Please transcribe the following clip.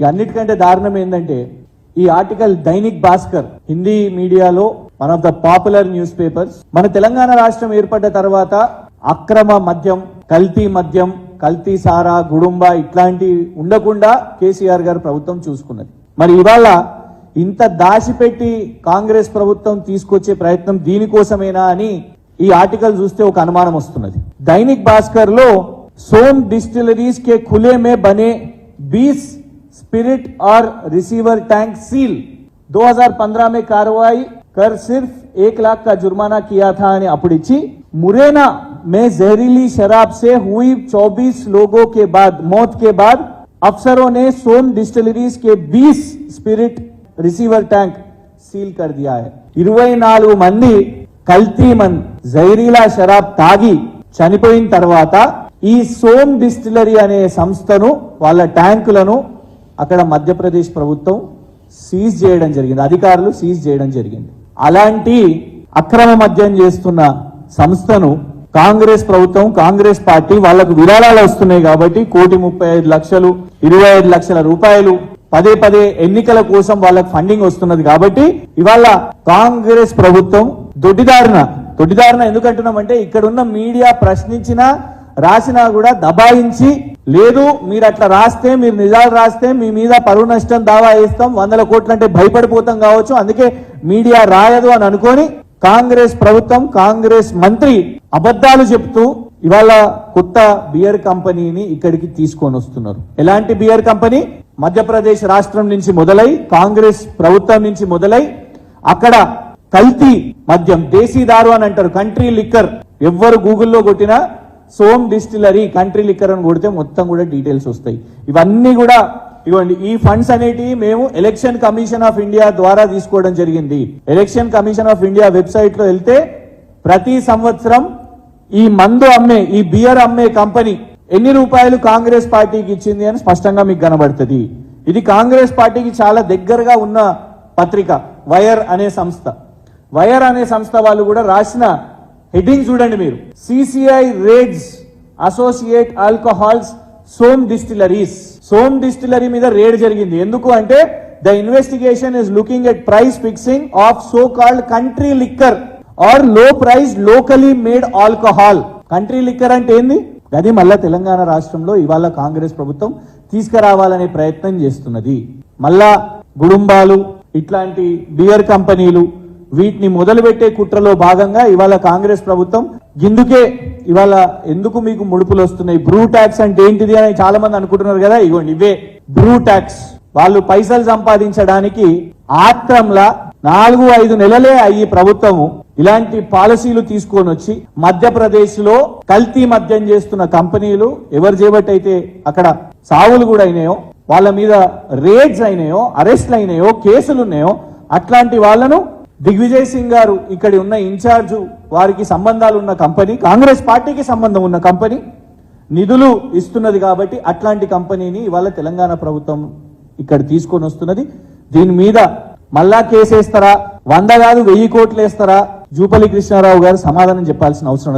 ఇక అన్నిటికంటే దారుణం ఏంటంటే ఈ ఆర్టికల్ దైనిక్ భాస్కర్ హిందీ మీడియాలో one of the popular newspapers మన తెలంగాణ రాష్ట్రం ఏర్పడ్డ తర్వాత అక్రమ మద్యం కల్తీ మద్యం కల్తీ సారా గుడుంబ ఇట్లాంటివి ఉండకుండా కేసీఆర్ గారు ప్రభుత్వం చూసుకున్నది. మరి ఇవాళ ఇంత దాచిపెట్టి కాంగ్రెస్ ప్రభుత్వం తీసుకొచ్చే ప్రయత్నం దీనికోసమేనా అని ఈ ఆర్టికల్ చూస్తే ఒక అనుమానం వస్తున్నది. దైనిక్ భాస్కర్లో సోమ్ డిస్టిలరీస్ కే ఖులే మే బనే బీస్ स्पिरिट और रिसीवर टैंक सील 2015 में कार्रवाई कर सिर्फ एक लाख का जुर्माना किया था అని అప్పుడు ఇచ్చి मुरैना में जहरीली शराब से हुई 24 लोगों के बाद मौत के बाद अफसरों ने सोम डिस्टिलरीज के 20 स्पिरिट रिसीवर टैंक సీల్ కర్ దియా హై ఇరవై నాలుగు మంది కల్తీ మన్ జైరీలా షరాబ్ తాగి చనిపోయిన తర్వాత ఈ సోమ్ డిస్టిలరీ అనే సంస్థను వాళ్ళ ట్యాంకులను అక్కడ మధ్యప్రదేశ్ ప్రభుత్వం సీజ్ చేయడం జరిగింది. అధికారులు సీజ్ చేయడం జరిగింది. అలాంటి అక్రమ మద్యం చేస్తున్న సంస్థను కాంగ్రెస్ ప్రభుత్వం కాంగ్రెస్ పార్టీ వాళ్ళకు విరాళాలు వస్తున్నాయి కాబట్టి కోటి ముప్పై ఐదు లక్షలు ఇరవై ఐదు లక్షల రూపాయలు పదే పదే ఎన్నికల కోసం వాళ్ళకి ఫండింగ్ వస్తున్నది కాబట్టి ఇవాళ కాంగ్రెస్ ప్రభుత్వం దొడ్డిదారిన దొడ్డిదారిన ఎందుకంటున్నామంటే ఇక్కడ ఉన్న మీడియా ప్రశ్నించినా రాసినా కూడా దబాయించి లేదు మీరు అట్లా రాస్తే మీరు నిజాలు రాస్తే మీ మీద పరువు నష్టం దావా వేస్తాం వందల కోట్లు అంటే భయపడిపోతాం కావచ్చు. అందుకే మీడియా రాయదు అని అనుకొని కాంగ్రెస్ ప్రభుత్వం కాంగ్రెస్ మంత్రి అబద్ధాలు చెప్తూ ఇవాళ కొత్త బియర్ కంపెనీని ఇక్కడికి తీసుకొని వస్తున్నారు. ఎలాంటి బియర్ కంపెనీ? మధ్యప్రదేశ్ రాష్ట్రం నుంచి మొదలై కాంగ్రెస్ ప్రభుత్వం నుంచి మొదలై అక్కడ కల్తీ మద్యం దేశీదారు అని అంటారు కంట్రీ లిక్కర్ ఎవ్వరు గూగుల్లో కొట్టినా సోమ్ డిస్టిలరీ కంట్రీ లిక్కర్ అని కొడితే మొత్తం కూడా డీటెయిల్స్ వస్తాయి. ఇవన్నీ కూడా ఇవ్వండి ఈ ఫండ్స్ అనేటివి మేము ఎలక్షన్ కమిషన్ ఆఫ్ ఇండియా ద్వారా తీసుకోవడం జరిగింది. ఎలక్షన్ కమిషన్ ఆఫ్ ఇండియా వెబ్సైట్లో వెళ్తే ప్రతి సంవత్సరం ఈ మందు అమ్మే ఈ బియర్ అమ్మే కంపెనీ ఎన్ని రూపాయలు కాంగ్రెస్ పార్టీకి ఇచ్చింది అని స్పష్టంగా మీకు కనబడుతుంది. ఇది కాంగ్రెస్ పార్టీకి చాలా దగ్గరగా ఉన్న పత్రిక వైర్ అనే సంస్థ. వైర్ అనే సంస్థ వాళ్ళు కూడా రాసిన హెడ్డింగ్ చూడండి మీరు. CCI raids associate alcohols Som distilleries Som distillery మీద రేడ్ జరిగింది. ఎందుకు అంటే the investigation is looking at price fixing of so called country liquor ఆర్లో price locally made alcohol country liquor అంటే ఏంది? అది మళ్ళా తెలంగాణ రాష్ట్రంలో ఇవాళ కాంగ్రెస్ ప్రభుత్వం తీసుకురావాలనే ప్రయత్నం చేస్తున్నది. మళ్ళా గుడుంబాలు ఇట్లాంటి బియర్ కంపెనీలు వీటిని మొదలుపెట్టే కుట్రలో భాగంగా ఇవాళ కాంగ్రెస్ ప్రభుత్వం ఇందుకే ఇవాళ ఎందుకు మీకు ముడుపులు వస్తున్నాయి? బ్రూ ట్యాక్స్ అంటే ఏంటిది అని చాలా మంది అనుకుంటున్నారు కదా. ఇగోండి ఇవే బ్రూ ట్యాక్స్. వాళ్ళు పైసలు సంపాదించడానికి ఆత్రంలా నాలుగు ఐదు నెలలే అయ్యి ప్రభుత్వము ఇలాంటి పాలసీలు తీసుకొని వచ్చి మధ్యప్రదేశ్లో కల్తీ మద్యం చేస్తున్న కంపెనీలు ఎవరు చేపట్టయితే అక్కడ సావులు కూడా అయినాయో వాళ్ళ మీద రేడ్స్ అయినాయో అరెస్ట్లు అయినాయో కేసులు ఉన్నాయో అట్లాంటి వాళ్ళను దిగ్విజయ్ సింగ్ గారు ఇక్కడ ఉన్న ఇన్ఛార్జ్ వారికి సంబంధాలు ఉన్న కంపెనీ కాంగ్రెస్ పార్టీకి సంబంధం ఉన్న కంపెనీ నిధులు ఇస్తున్నది కాబట్టి అట్లాంటి కంపెనీని ఇవాళ తెలంగాణ ప్రభుత్వం ఇక్కడ తీసుకొని వస్తున్నది. దీని మీద మళ్ళా కేసేస్తారా? వంద కాదు వెయ్యి కోట్లు వేస్తారా? జూపల్లి కృష్ణారావు గారు సమాధానం చెప్పాల్సిన అవసరం